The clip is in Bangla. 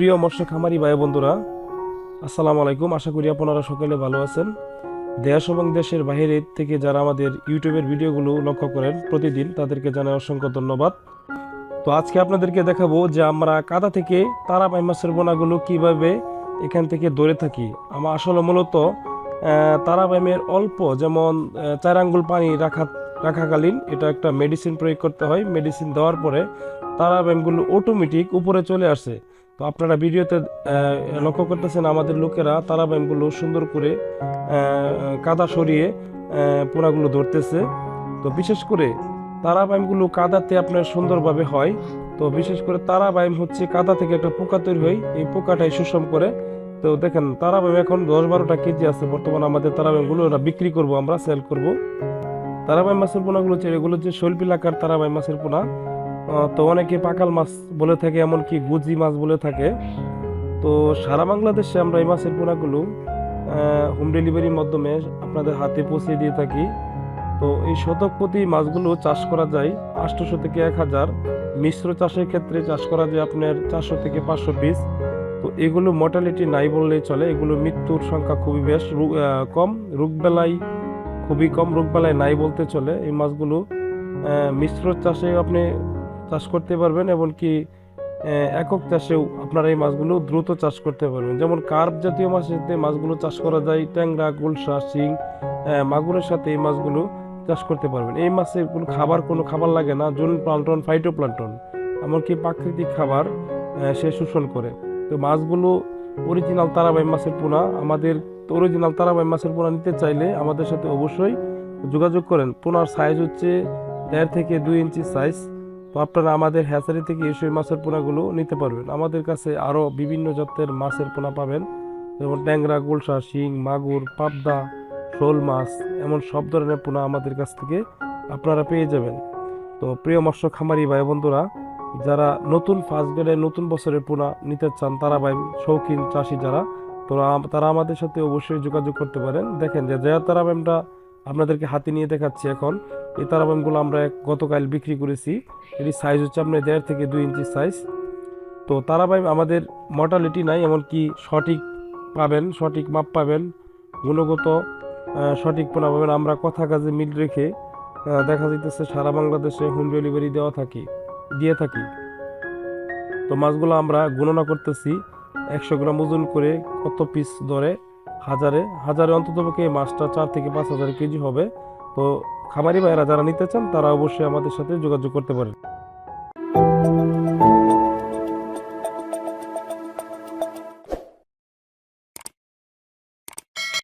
প্রিয় মৎস্য খামারি ভাই বন্ধুরা আসসালামু আলাইকুম। আশা করি আপনারা সকলে ভালো আছেন। দেশ এবং দেশের বাইরে থেকে যারা আমাদের ইউটিউবের ভিডিওগুলো লক্ষ্য করেন প্রতিদিন তাদেরকে জানাই অসংখ্য ধন্যবাদ। তো আজকে আপনাদেরকে দেখাবো যে আমরা কাদা থেকে তারাবাই মাছের বোনাগুলো কীভাবে এখান থেকে ধরে থাকি। আমার আসলে মূলত আহ, তারাবাইমের অল্প যেমন চার আঙ্গুল পানি রাখা রাখাকালীন এটা একটা মেডিসিন প্রয়োগ করতে হয়। মেডিসিন দেওয়ার পরে তারাবাইমগুলো অটোমেটিক উপরে চলে আসে। তো আপনারা ভিডিওতে লক্ষ্য করতেছেন আমাদের লোকেরা তারা তারাবাইমগুলো সুন্দর করে কাদা সরিয়ে পোনাগুলো ধরতেছে। তো বিশেষ করে তারাবাইমগুলো কাদাতে আপনার সুন্দরভাবে হয়। তো বিশেষ করে তারাবাইম হচ্ছে কাদা থেকে একটা পোকা তৈরি হয়। এই পোকাটাই সুষম করে। তো দেখেন তারা ব্যায়াম এখন দশ বারোটা কেজি আছে। বর্তমানে আমাদের তারাবাইমগুলো ওরা বিক্রি করব, আমরা সেল করব। তারাবাইম মাছের পোনাগুলো হচ্ছে এগুলো হচ্ছে শৈলপিলাকার তারাবাইম মাছের পোনা। তো অনেকে পাকাল মাছ বলে থাকে, এমনকি গুজি মাছ বলে থাকে। তো সারা বাংলাদেশে আমরা এই মাছের পোনাগুলো হোম ডেলিভারির মাধ্যমে আপনাদের হাতে পৌঁছে দিয়ে থাকি। তো এই শতক প্রতি মাছগুলো চাষ করা যায় আটশোশো থেকে এক হাজার। মিশ্র চাষের ক্ষেত্রে চাষ করা যায় আপনার চারশো থেকে পাঁচশো পিস। তো এগুলো মর্টালিটি নাই বললেই চলে, এগুলো মৃত্যুর সংখ্যা খুবই বেশ কম। রোগবেলায় খুবই কম, রোগবেলায় নাই বলতে চলে। এই মাছগুলো মিশ্র চাষে আপনি চাষ করতে পারবেন এমনকি একক চাষেও আপনারা এই মাছগুলো দ্রুত চাষ করতে পারবেন। যেমন কার্প জাতীয় মাছেতে মাছগুলো চাষ করা যায়, ট্যাংরা, গুলশা, শিং মাগুরের সাথে এই মাছগুলো চাষ করতে পারবেন। এই মাছের কোনো খাবার কোনো খাবার লাগে না, জুন প্লান্টন ফাইটো প্লান্টন এমনকি প্রাকৃতিক খাবার সে শোষণ করে। তো মাছগুলো অরিজিনাল তারাবাই মাছের পোনা, আমাদের অরিজিনাল তারাবাই মাছের পোনা নিতে চাইলে আমাদের সাথে অবশ্যই যোগাযোগ করেন। পোনার সাইজ হচ্ছে দেড় থেকে দুই ইঞ্চি সাইজ আপনারা আমাদের হ্যাচারি থেকে এসে মাছের পোনাগুলো নিতে পারবেন। আমাদের কাছে আরও বিভিন্ন জাতের মাছের পোনা পাবেন, যেমন ট্যাংরা, গুলশা, শিং, মাগুর, পাবদা, শোল মাছ, এমন সব ধরনের পোনা আমাদের কাছ থেকে আপনারা পেয়ে যাবেন। তো প্রিয় মৎস্য খামারি ভাই বন্ধুরা, যারা নতুন ফার্স্ট গ্রেডে নতুন বছরের পোনা নিতে চান, তারা ভাই শৌখিন চাষি যারা, তো তারা আমাদের সাথে অবশ্যই যোগাযোগ করতে পারেন। দেখেন যে জয়া তারাবাইমটা আপনাদেরকে হাতে নিয়ে দেখাচ্ছি এখন। এই তারাবাইমগুলো আমরা গতকাল বিক্রি করেছি। এটি সাইজ হচ্ছে আপনার দেড় থেকে দুই ইঞ্চি সাইজ তো তারাবাইম আমাদের মর্টালিটি নাই, এমনকি সঠিক পাবেন, সঠিক মাপ পাবেন, গুণগত সঠিক পোনা পাবেন। আমরা কথা কাজে মিল রেখে দেখা যাইতেছে সারা বাংলাদেশে হোম ডেলিভারি দেওয়া থাকি, দিয়ে থাকি। তো মাছগুলো আমরা গণনা করতেছি। একশো গ্রাম ওজন করে কত পিস ধরে? হাজারে হাজারে অন্ততপক্ষে এই মাছটা চার থেকে পাঁচ হাজার কেজি হবে। তো খামারি ভাইয়েরা যারা নিতে চান, তারা অবশ্যই আমাদের সাথে যোগাযোগ করতে পারেন।